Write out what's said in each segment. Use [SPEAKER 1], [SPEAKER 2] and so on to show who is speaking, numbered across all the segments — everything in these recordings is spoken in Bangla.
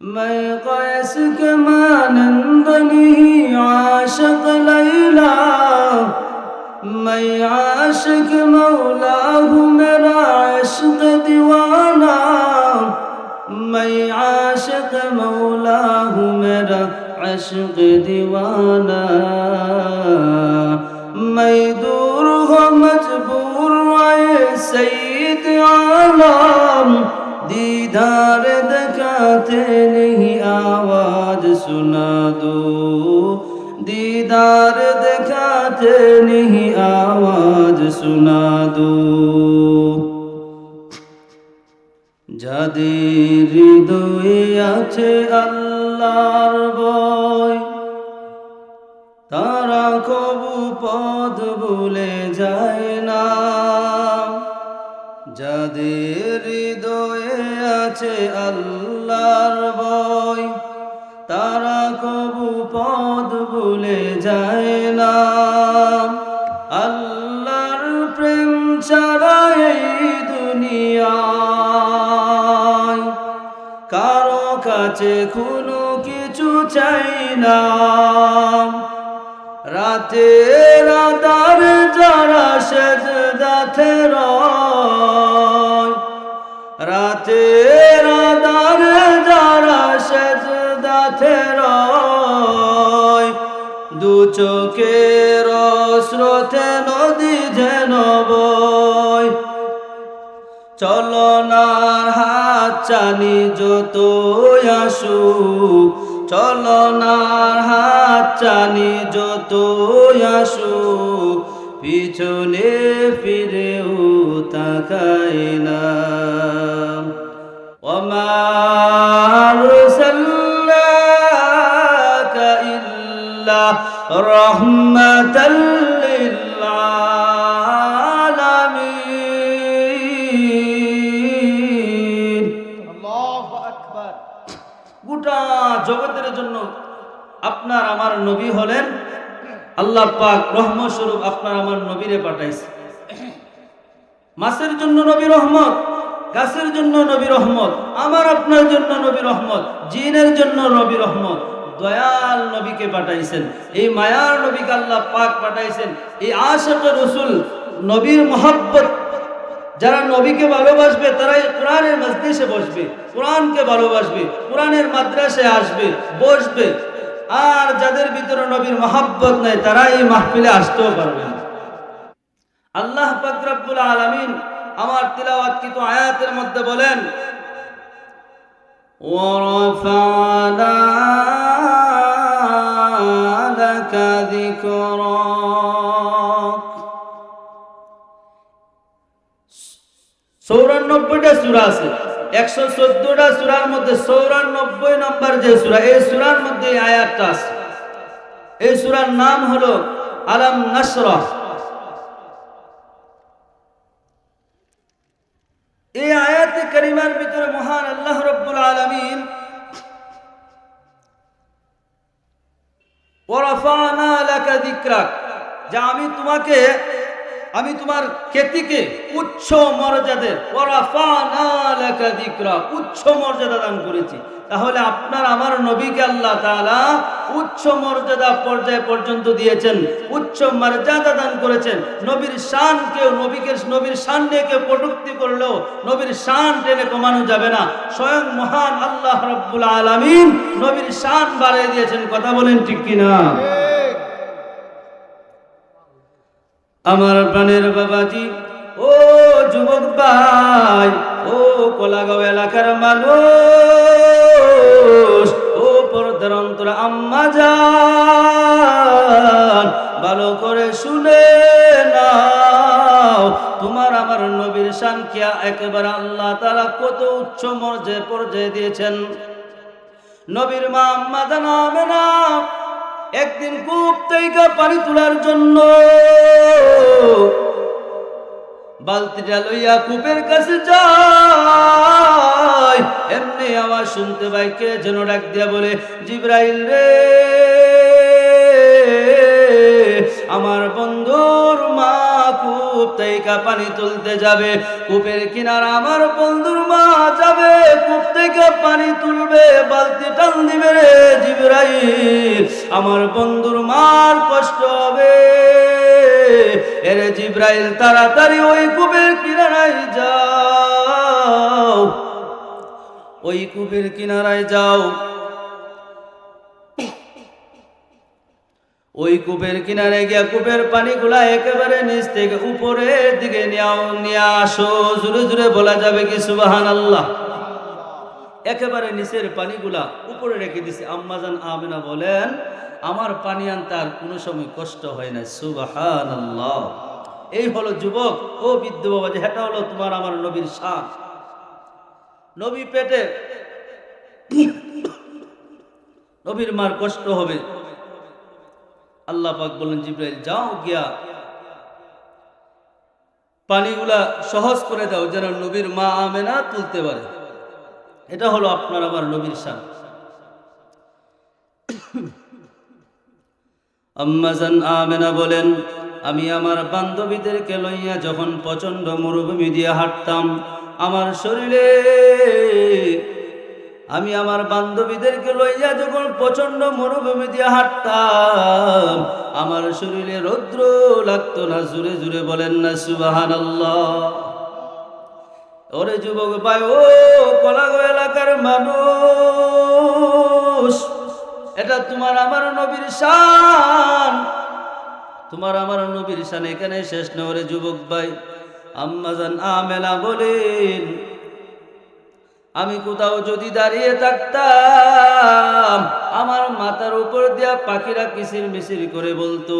[SPEAKER 1] میں قیس کے مانند نہیں عاشق لیلا میں عاشق مولا ہوں میرا عشق دیوانہ میں عاشق مولا ہوں میرا عشق دیوانہ میں دور ہو مجبور آئے سید عالم دیدار दिखाते नहीं आवाज सुना दो दीदार दिखाते नहीं आवाज सुना दो যাদের হৃদয়ে আছে আল্লাহর বয় তারা কবু পদ ভুলে যায় না যাদের হৃদয়ে আছে আল্লাহর বয় তারা কবু পদ ভুলে যায় না। আল্লাহর প্রেম ছাড়া এই দুনিয়ায় কারও কাছে কোনো কিছু চাই না। রাতে রাতার যারা দাথে রয় দু চোখের স্রোতে নদী যেন বয় চলনার হাত চালি যত আসুক চলনার হাত চালি যত আসুক পিছনে ফিরেও তাকাই না وما
[SPEAKER 2] রহমতাল
[SPEAKER 1] গোটা জগতের জন্য আপনার আমার নবী হলেন। আল্লাহ পাক রহমস্বরূপ আপনার আমার নবীরে পাঠাইছে। মাছের জন্য নবী রহমত গাছের জন্য নবী রহমত আমার আপনার জন্য নবী রহমত জিনের জন্য নবী রহমত। দয়াল নবীকে পাঠাইছেন। এই মায়ার নবীকে আল্লাহ পাক পাঠাইছেন। এই আশাত রসুল নবীর মহাব্বত, যারা নবীকে ভালোবাসবে, তারাই কোরআনের মজলিসে বসবে, কোরআনকে ভালোবাসবে, কোরআনের মাদ্রাসে আসবে, বসবে। আর যাদের ভিতরে নবীর মহাব্বত নাই তারা এই মাহফিলে আসতেও পারবে আল্লাহ পাকরাবুল আলমিন আমার তিলাওয়াত তো আয়াতের মধ্যে বলেন ওরফাদা চৌরানব্বইটা সুরা আছে। একশো চোদ্দটা সুরার মধ্যে চৌরানব্বই নম্বর যে সুরা, এই সুরার মধ্যে আয়াতটা আছে। এই সুরার নাম হলো আলাম নাসরহ এই আয়াতে করিমার ভিতরে মহান আল্লাহ রব্বুল আলমিন ওরফানা লাকা দিকরাক যে আমি তোমাকে আমি তোমার খ্যাতিকে উচ্চ মর্যাদের উচ্চ মর্যাদা দান করেছি। তাহলে আপনার আমার নবীকে আল্লাহ তাআলা উচ্চ মর্যাদা পর্যায় পর্যন্ত দিয়েছেন, উচ্চ মর্যাদা দান করেছেন। নবীর শান কেউ নবীকে, নবীর শান নিয়ে কেউ কটুক্তি করলেও নবীর শান টেনে কমানো যাবে না। স্বয়ং মহান আল্লাহ রব্বুল আলামিন নবীর শান বাড়িয়ে দিয়েছেন, কথা বলেন ঠিক কিনা? আমার প্রাণের বাবাজি, ও যুবক ভাই, ও কোলাগাঁও এলাকার মানুষ, ও পর্দার অন্তর আম্মা যান ভালো করে শুনে নাও। তোমার আমার নবীর কিয়া একেবারে আল্লাহ তারা কত উচ্চ মর্যায়ে পর্যায়ে দিয়েছেন। নবীর মা আম্মা জানাবে না একদিন কূপ থেকে পানি তোলার জন্য বালতিটা লইয়া কূপের কাছে যায়। এমনি আওয়াজ শুনতে পাই কে যেন ডাক দিয়া বলে, জিব্রাইল রে। থেকে পানি তুলতে যাবে, কূপের কিনারা আমার বন্ধুর মা যাবে, কূপ থেকে পানি তুলবে, বালতি টান দিবে রে জিবরাইল। আমার বন্ধুর মার কষ্ট হবে। এরে জিব্রাইল, তাড়াতাড়ি ওই কূপের কিনারায় যাও। ওই কূপের কিনারায় যাও। ওই কূপের কিনারে গিয়া কূপের পানিগুলা একেবারে নিচ থেকে উপরের দিকে নিয়াও, নিয়ে আসো। জুড়ে জুড়ে বলা যাবে কি সুবাহান আল্লাহ একেবারে নিচের পানিগুলা উপরে রেখে দিছে। আম্মাজান আমিনা বলেন, আমার পানি আনতে আর কোনো সময় কষ্ট হয় না সুবাহান আল্লাহ এই হলো যুবক। ও বৃদ্ধ বাবা যে, এটা হলো তোমার আমার নবীর শান নবী পেটে, নবীর মার কষ্ট হবে। আল্লাহ পাক বললেন, জিব্রাইল, যাও গিয়া পানিগুলা সহজ করে দাও যেন নবীর মা আমেনা তুলতে পারে। এটা হলো আপনার আমার নবীর শান। আম্মাজান আমেনা বলেন, আমি আমার বান্ধবীদেরকে লইয়া যখন প্রচণ্ড মরুভূমি দিয়ে হাঁটতাম, আমার শরীরে আমি আমার বান্ধবীদেরকে লইয়া যখন প্রচণ্ড মরুভূমি দিয়ে হাঁটতাম, আমার শরীরে রৌদ্র লাগতো না, জুড়ে জুড়ে বলেন না সুবাহান ওরে যুবক ভাই, ও কলাগ এলাকার মানুষ, এটা তোমার আমার নবীর শান। তোমার আমার নবীর শান এখানে শেষ না, ওরে যুবক ভাই। আম্মাজান আমেলা বলেন আমি কোথাও যদি দাঁড়িয়ে থাকতাম, আমার মাথার উপর দিয়া পাখিরা কিসির মিসির করে বলতো,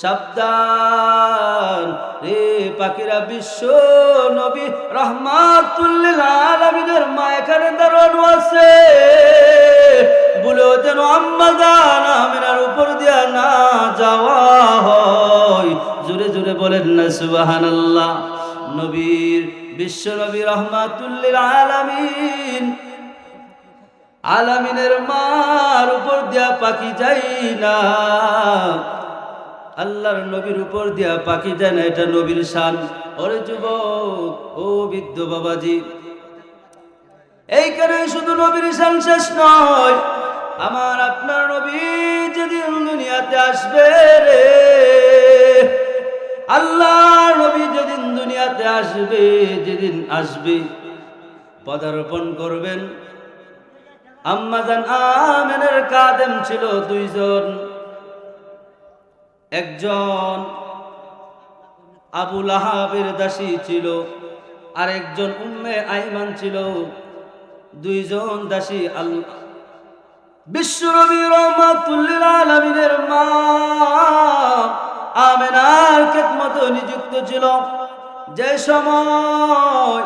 [SPEAKER 1] সাবধান রে পাখিরা, বিশ্ব নবী রহমাতুল্লিল আলমিনের মা এখানে দাঁড়ানো আছে। বলেও যেন আম্মা জান আমিনার উপর দিয়া না যাওয়া হয়। জোরে জোরে বলেন না, সুবাহানাল্লাহ। নবীর বিশ্ব নবী রহমাতুল্লিল আলামিন। আলামিনের মার উপর দিয়া পাখি যাই না। আল্লাহর নবীর উপর দিয়া পাখি যায় না, এটা নবীর শান। ওরে যুবক, ও বৃদ্ধ বাবাজি এইখানে শুধু নবীর শান শেষ নয়, আমার আপনার নবী যেদিন দুনিয়াতে আসবে রে, আল্লাহ দুনিয়াতে আসবে, যেদিন আসবে পদার্পণ করবেন। আম্মাজান আমেনের কাদেম ছিল দুইজন। একজন আবুল আহাবের দাসী ছিল আর একজন উম্মে আইমান ছিল। দুইজন দাসী আল বিশ্বরবি রহমাতুল্লিল মা আমেনার খেদমত নিযুক্ত ছিল। যে সময়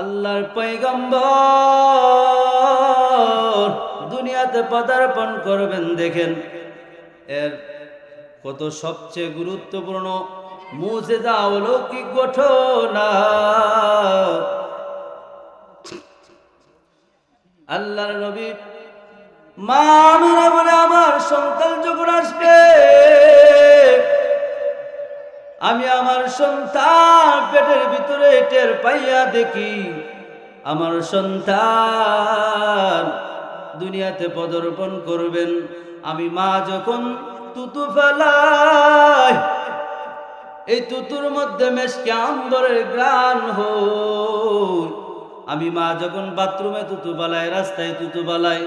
[SPEAKER 1] আল্লাহর পৈগম্বর দুনিয়াতে পদার্পণ করবেন, দেখেন, এর কত সবচেয়ে গুরুত্বপূর্ণ মুজেদা অলৌকিক ঘটনা। আল্লাহর নবী মা বলে আমার সন্তান যখন আসবে আমি আমার সন্তান পেটের ভিতরে টের পাইয়া দেখি, আমার সন্তান দুনিয়াতে পদার্পণ করবেন। আমি মা যখন তুতু ফেলাই এই তুতুর মধ্যে মেশকে আম্বরের গ্রাণ হই। আমি মা যখন বাথরুমে তুতু বালাই রাস্তায় তুতু বালাই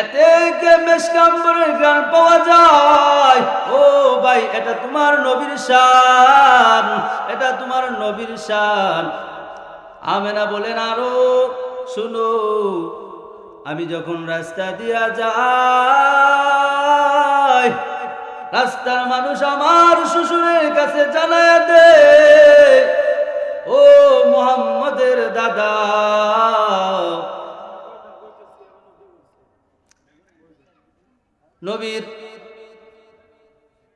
[SPEAKER 1] এতে কে মেশকাম্বরের গান পাওয়া যায়? ও ভাই, এটা তোমার নবীর শান, এটা তোমার নবীর শান। আমেনা বলেন, আরও শুনো, আমি যখন রাস্তা দিয়া যাই, রাস্তার মানুষ আমার শ্বশুরের কাছে জানায় দে। ও মোহাম্মদের দাদা নবীর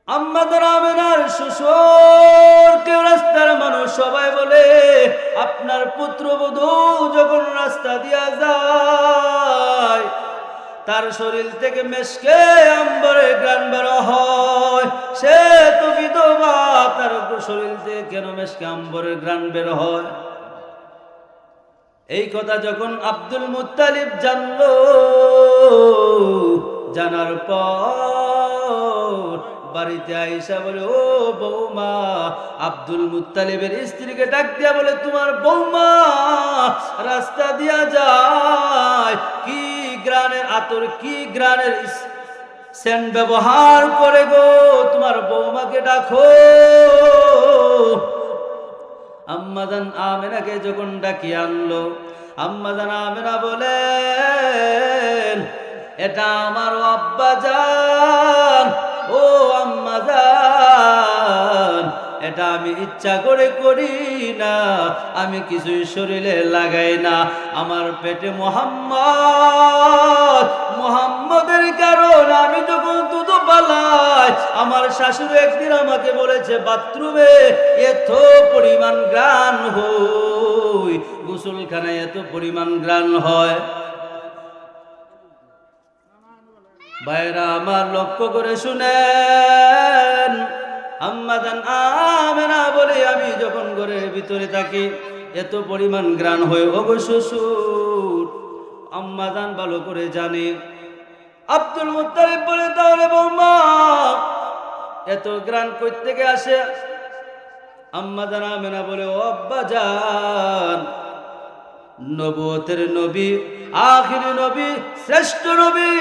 [SPEAKER 1] আম্মাদের আমেনার শ্বশুর, কেউ রাস্তার মানুষ, সবাই বলে, আপনার পুত্রবধূ যখন রাস্তা দিয়া যায়, তার শরীর থেকে মেশকে আম্বরে গ্রান বের হয়। সে তো বিধবা, তার শরীর থেকে কেন মেশকে আম্বরের গ্রান বের হয়? এই কথা যখন আব্দুল মুত্তালিব জানল জানার পর বাড়িতে আইসা বলে, ও বৌমা। আব্দুল মুত্তালিবের স্ত্রীকে ডাক দিয়া বলে, তোমার বৌমা, রাস্তা দিয়া যায়। কি গ্রানের আতর, কি গ্রানের সেন্ট ব্যবহার করে গো, তোমার বৌমাকে ডাকো। আম্মাদান আমেনাকে যখন ডাকিয়ে আনলো আম্মাদান আমেনা বলেন এটা আমার আব্বা যান ও আম্মা যান এটা আমি ইচ্ছা করে করি না, আমি কিছুই শরীরে লাগাই না। আমার পেটে মোহাম্মদ, মোহাম্মদের কারণ আমি যখন দুধ পালাই, আমার শাশুড়ি একদিন আমাকে বলেছে, বাথরুমে এত পরিমাণ গ্রান হই, গোসলখানায় এত পরিমাণ গ্রান হয়। ভাইরা আমার লক্ষ্য করে শুনেন। আম্মাদান আমেনা বলে আমি যখন ঘরের ভিতরে থাকি, এত পরিমাণ গ্রান হয়ে। অবশ্য শ্বশুর আম্মাদান ভালো করে জানে। আব্দুল মুত্তালিব বলে, তাহলে বৌমা, এত গ্রান কই থেকে আসে? আম্মাদান আমেনা বলে, ও আব্বা যান নবতের নবী, আখিরি নবী, শ্রেষ্ঠ নবী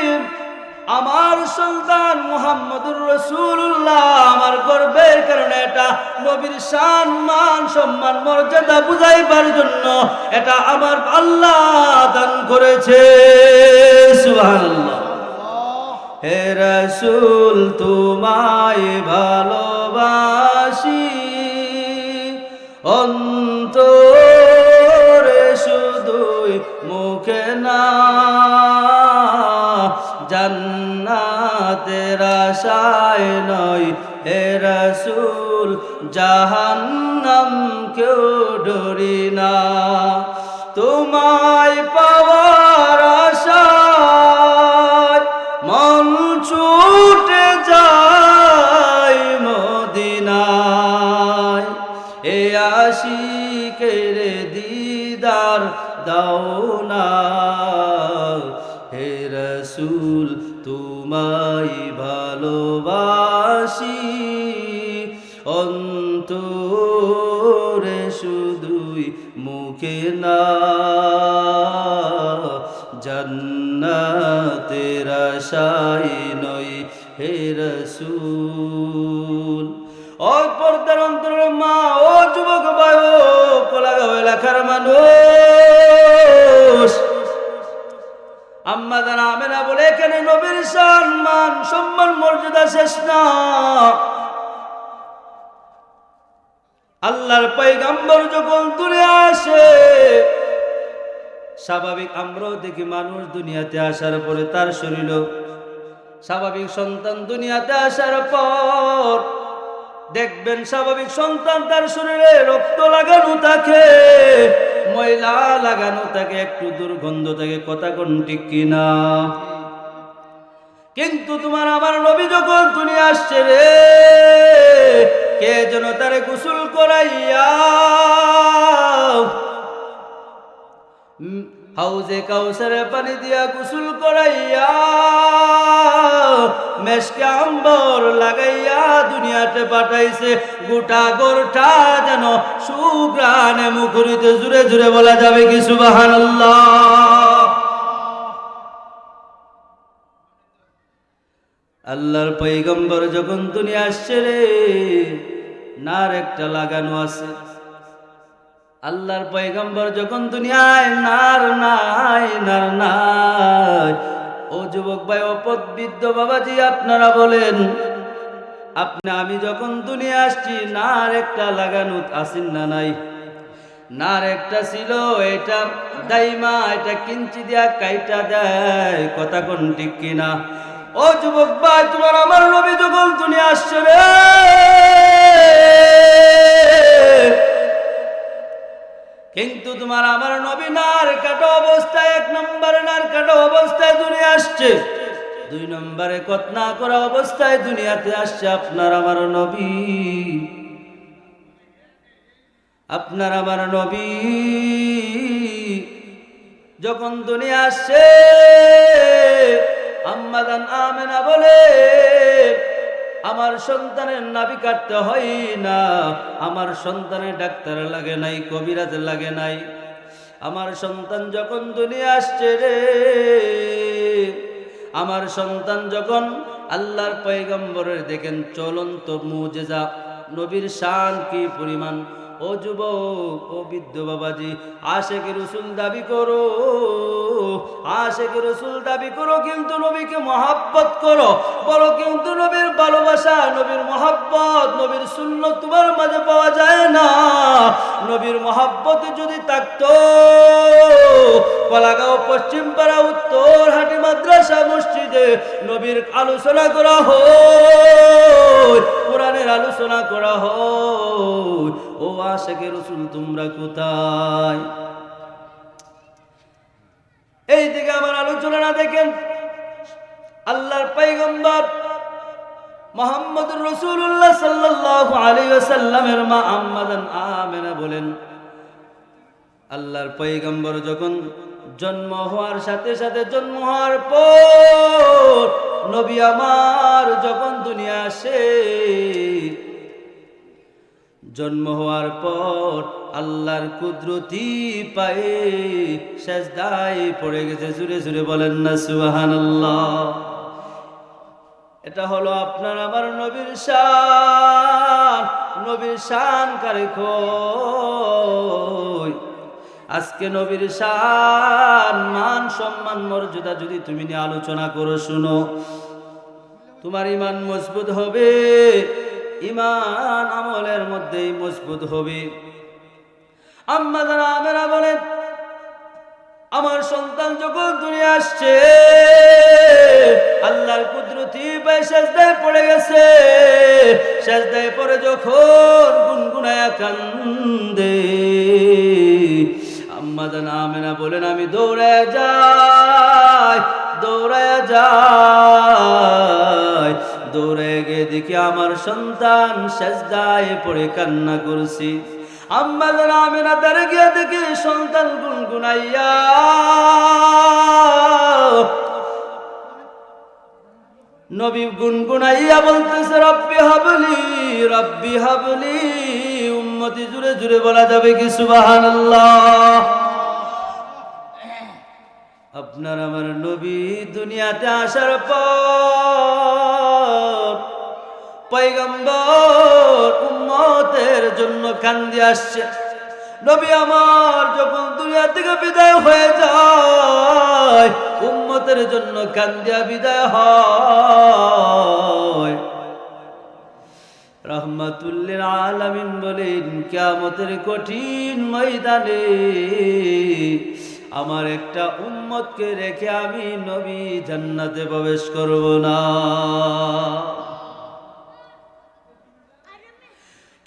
[SPEAKER 1] আমার সন্তান মুহাম্মদুর রসুল্লাহ আমার গর্বের কারণে এটা নবীর শান, মান, সম্মান, মর্যাদা বুঝাইবার জন্য এটা আমার আল্লাহ দান করেছে। হে রসুল, তোমায় ভালোবাসি। অন্তরে আশায় নয়। হে রসুল, জাহান্নাম কেউ ডরি না। তোমায় পাওয়ার আশায় মন ছুটে যায় মদিনায়। এ আশিকের দিদার দাও না। হে রসুল তোমায় ভালোবাসি। অন্তরে শুধুই মুখে না, জন্নাতের আশাই নই হে রসুল। ও পর্দার অন্তরের মা ও যুবক ও কোলাগাঁও এলাকার মানুষ আমেনা বলে, এখানে নবীর সম্মান সম্মান মর্যাদা শেষ না। আল্লাহর পৈগম্বর যখন দূরে আসে, স্বাভাবিক আমরাও দেখি মানুষ দুনিয়াতে আসার পরে তার শরীর স্বাভাবিক সন্তান দুনিয়াতে আসার পর দেখবেন স্বাভাবিক সন্তান তার শরীরে রক্ত লাগানো থাকে। ময়লা লাগানো থাকে একটু দুর্গন্ধ থাকে কথা কোন ঠিক কিনা? কিন্তু তোমার আমার নবী যখন দুনিয়া আসছে রে, কে যেন তারে গোসল করাইয়া হাউজে কাউসারে পানি দিয়া গোসল করাইয়া মেশকে আম্বর লাগাইয়া দুনিয়াতে পাঠাইছে, গোটা গোরটা যেন সুগ্রানে মুখরিত জুড়ে জুড়ে বলা যাবে কি সুবহানাল্লাহ। আল্লাহর পৈগম্বর যখন দুনিয়া আসছে রে, নার একটা লাগানো আছে। আল্লাহর পয়গম্বর যখন দুনিয়ায়, নার নাই নার নাই ও যুবক ভাই অপদবিদ্য বাবাজি, আপনারা বলেন, আপনি, আমি যখন দুনিয়া আসছি, নার একটা লাগানো আসেন না নাই? নার একটা ছিল, এটা দাইমা, এটা কিঞ্চি দিয়া কাইটা দেয়, কথা কোন ঠিক কিনা? ও যুবক ভাই, তোমার আমার নবী যখন দুনিয়া আসছে রে কিন্তু তোমার আমার নবী নার কাটো অবস্থায়, এক নম্বর নার কাটো অবস্থায় দুনিয়া আসছে। দুই নম্বরে কত না করা অবস্থায় দুনিয়াতে আসছে আপনার আমার নবী। আপনার আমার নবী যখন দুনিয়া আসছে আম্মাদান আমেনা বলে আমার সন্তানের নাভি কাটতে হয় না। আমার সন্তানের ডাক্তার লাগে নাই, কবিরাজ লাগে নাই। আমার সন্তান যখন দুনিয়া আসছে রে, আমার সন্তান যখন আল্লাহর পয়গম্বরের দেখেন, চলন্ত মুজেজা, নবীর শান কি পরিমাণ ও যুবক, ও বৃদ্ধ বাবাজি, আশেকে রসুল দাবি করো। আশেকে রসুল দাবি করো, কিন্তু নবীকে মহাব্বত করো। বলো, কিন্তু নবীর ভালোবাসা, নবীর মহাব্বত, নবীর শূন্য তোমার মাঝে পাওয়া যায় না। নবীর মহাব্বত যদি থাকতো, কলাগাঁও পশ্চিম পাড়া উত্তর হাটি মাদ্রাসা মসজিদে নবীর আলোচনা করা হয়, কোরআনের আলোচনা করা হয়। ও আশেকে রসুল, তোমরা কোথায়? এই দিকে আমার আলোচনা দেখেন। আল্লাহর পৈগম্বর মোহাম্মদ রসুল্লাহ সাল্লাহ আলী সাল্লামের মা আম্মাদান আমেনা বলেন, আল্লাহর পৈগম্বর যখন জন্ম হওয়ার সাথে সাথে জন্ম হওয়ার পর নবী আমার যখন দুনিয়া আসে জন্ম হওয়ার পর আল্লাহর কুদরতি পায়ে সেজদায় পড়ে গেছে। জুড়ে জুড়ে বলেন না, সুবহানাল্লাহ। এটা হলো আপনার আমার নবীর শান। নবীর শান কারে আজকে নবীর শান, মান সম্মান, মর্যাদা যদি তুমি নিয়ে আলোচনা করো শুনো, তোমার ইমান মজবুত হবে। ইমান আমলের মধ্যেই মজবুত হবে। আম্মা যারা আমেরা বলেন, আমার সন্তান যখন দুনিয়া আসছে, আল্লাহর কুদরতি পায় সেজদায় পড়ে গেছে। সেজদায় পড়ে যখন গুনগুনায়া কান্দে। আম্মা জান আমেনা বলেন, আমি দৌড়ায় যাই দৌড়ায় যাই দৌড়ে দেখি আমার সন্তান সেজদায় পড়ে কান্না করছি। আম্মা না তারে গিয়ে দেখি সন্তান গুনগুনাইয়া। নবী গুনগুনাইয়া বলতেছে, রব্বি হাবলি রব্বি হাবলি। উম্মতি জুড়ে জুড়ে বলা যাবে কি, সুবহানাল্লাহ। আপনার আমার নবী দুনিয়াতে আসার পর পৈগম্বর উম্মতের জন্য কান্দি আসছে। নবী আমার যখন দুনিয়া থেকে বিদায় হয়ে যায়, উম্মতের জন্য কান্দিয়া বিদায় হয়। রহমাতুল্লিল আলামিন বলেন, কিয়ামতের কঠিন ময়দানে আমার একটা উম্মতকে রেখে আমি নবী জান্নাতে প্রবেশ করব না।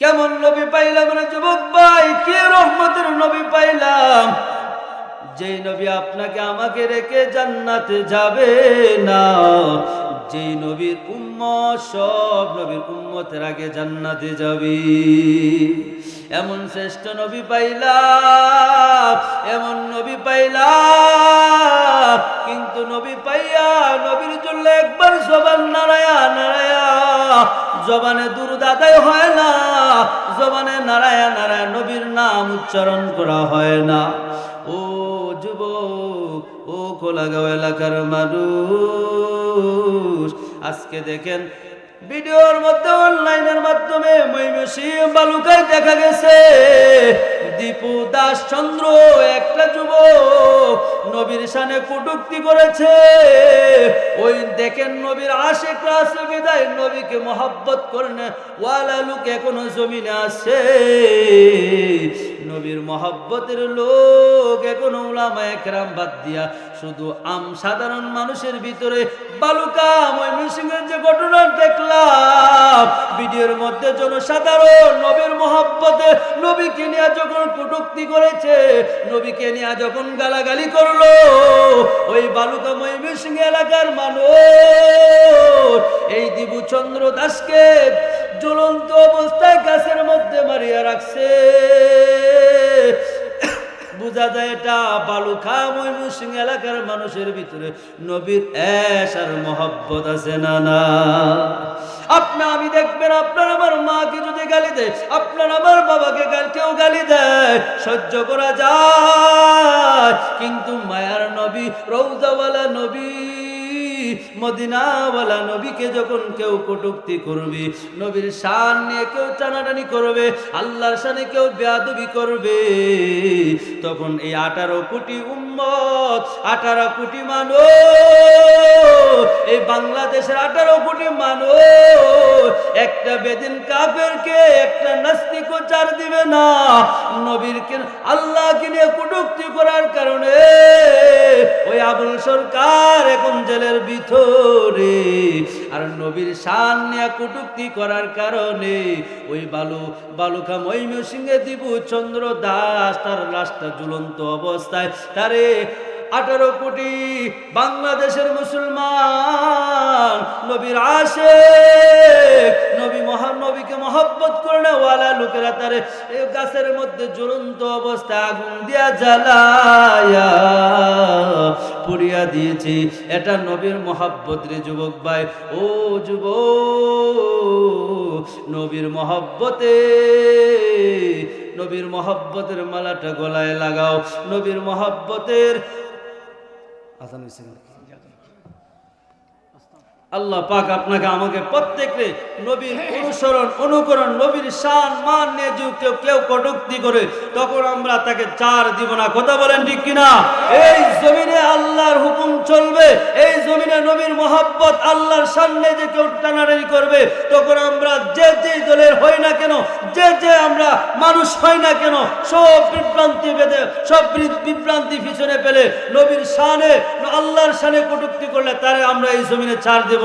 [SPEAKER 1] কেমন নবী পাইলাম রে যুবক ভাই? কে রহমতের নবী পাইলাম? যেই নবী আপনাকে আমাকে রেখে জান্নাতে যাবে না। যেই নবীর উম্মত, সব নবীর উম্মতের আগে জান্নাতে যাবি। এমন শ্রেষ্ঠ নবী পাইলাম, এমন নবী পাইলাম, কিন্তু নবী পাইয়া নবীর জন্য একবার জবান নারায়া নারায়া জবানে দুরুদ আদায় হয় না, জবানে নারায়া নারায়া নবীর নাম উচ্চারণ করা হয় না। কোলাগাঁও এলাকার মানুষ। আজকে দেখেন, ভিডিওর মধ্যে অনলাইনের মাধ্যমে মৈমসি বালুকায় দেখা গেছে। দীপু দাস চন্দ্র, একটা যুবক নবীর সানে কটুক্তি করেছে। ওই দেখেন, নবীর আশে ক্লাস বিদায় নবীকে মহাব্বত করেন ওয়ালা লোক এখনও জমিনে আছে। নবীর মহাব্বতের লোক এখনও উলামা একরাম বাদ দিয়া শুধু আম সাধারণ মানুষের ভিতরে বালুকা ময়মনসিংহের যে ঘটনা দেখলাম, ভিডিওর মধ্যে জনসাধারণ নবীর মহব্বতে নবীকে নিয়ে যখন কটুক্তি করেছে, নবীকে নিয়ে যখন গালাগালি করল, ওই বালুকা ময়মনসিংহ এলাকার মানুষ, এই দিবুচন্দ্র দাসকে জ্বলন্ত অবস্থায় গাছের মধ্যে মারিয়া রাখছে। বোঝা যায় এটা বালুখা ময়মনসিংহ এলাকার মানুষের ভিতরে নবীর এস আর মহব্বত আছে না না? আপনি আমি দেখবেন আপনার আমার মাকে যদি গালি দেয়, আপনার আমার বাবাকে কেউ গালি দেয়, সহ্য করা যায়। কিন্তু মায়ার নবী রৌজাওয়ালা নবী মদিনাওয়ালা নবীকে যখন কেউ কটুক্তি করবে, নবীর শান নিয়ে কেউ টানাটানি করবে, আল্লাহর শানে কেউ বেয়াদবি করবে, তখন এই আঠারো কোটি উম্মত, আঠারো কোটি মানুষ, এই বাংলাদেশের আঠারো কোটি মানুষ, একটা বেদিন কাফেরকে, একটা নাস্তিকও চার দিবে না। নবীরকে আল্লাহকে নিয়ে কটুক্তি করার কারণে ওই আবুল সরকার এখন জেলের ভিতরে আর নবীর শান নেয়া কটুক্তি করার কারণে ওই বালু বালুকা মহিম সিংহে দিবু চন্দ্র দাস তার লাশটা ঝুলন্ত অবস্থায়। তারে আঠারো কোটি বাংলাদেশের মুসলমান নবীর আসে নবী মহান নবীকে মহব্বত করে না ওয়ালা লোকেরা তারে এই গাছের মধ্যে জ্বলন্ত অবস্থা আগুন দিয়া জ্বালায়া পুড়িয়া দিয়েছি। এটা নবীর মহব্বত রে যুবক ভাই। ও যুবক, নবীর মহব্বতে, নবীর মহব্বতের মালাটা গলায় লাগাও। নবীর মহব্বতের আজান হয়েছে নাকি? আল্লাহ পাক আপনাকে আমাকে প্রত্যেককে নবীর অনুসরণ, অনুকরণ, নবীর শান, মান নিয়ে যদি কেউ কেউ কটুক্তি করে, তখন আমরা তাকে চার দিব না। কথা বলেন ঠিক কিনা? এই জমিনে আল্লাহর হুকুম চলবে, এই জমিনে নবীর মহাব্বত আল্লাহর সামনে যে কেউ টানাটানি করবে, তখন আমরা যে যে দলের হই না কেন, যে যে আমরা মানুষ হই না কেন, সব বিভ্রান্তি বেঁধে, সব বিভ্রান্তি পিছনে পেলে নবীর শানে, আল্লাহর শানে কটুক্তি করলে তারে আমরা এই জমিনে চার দেব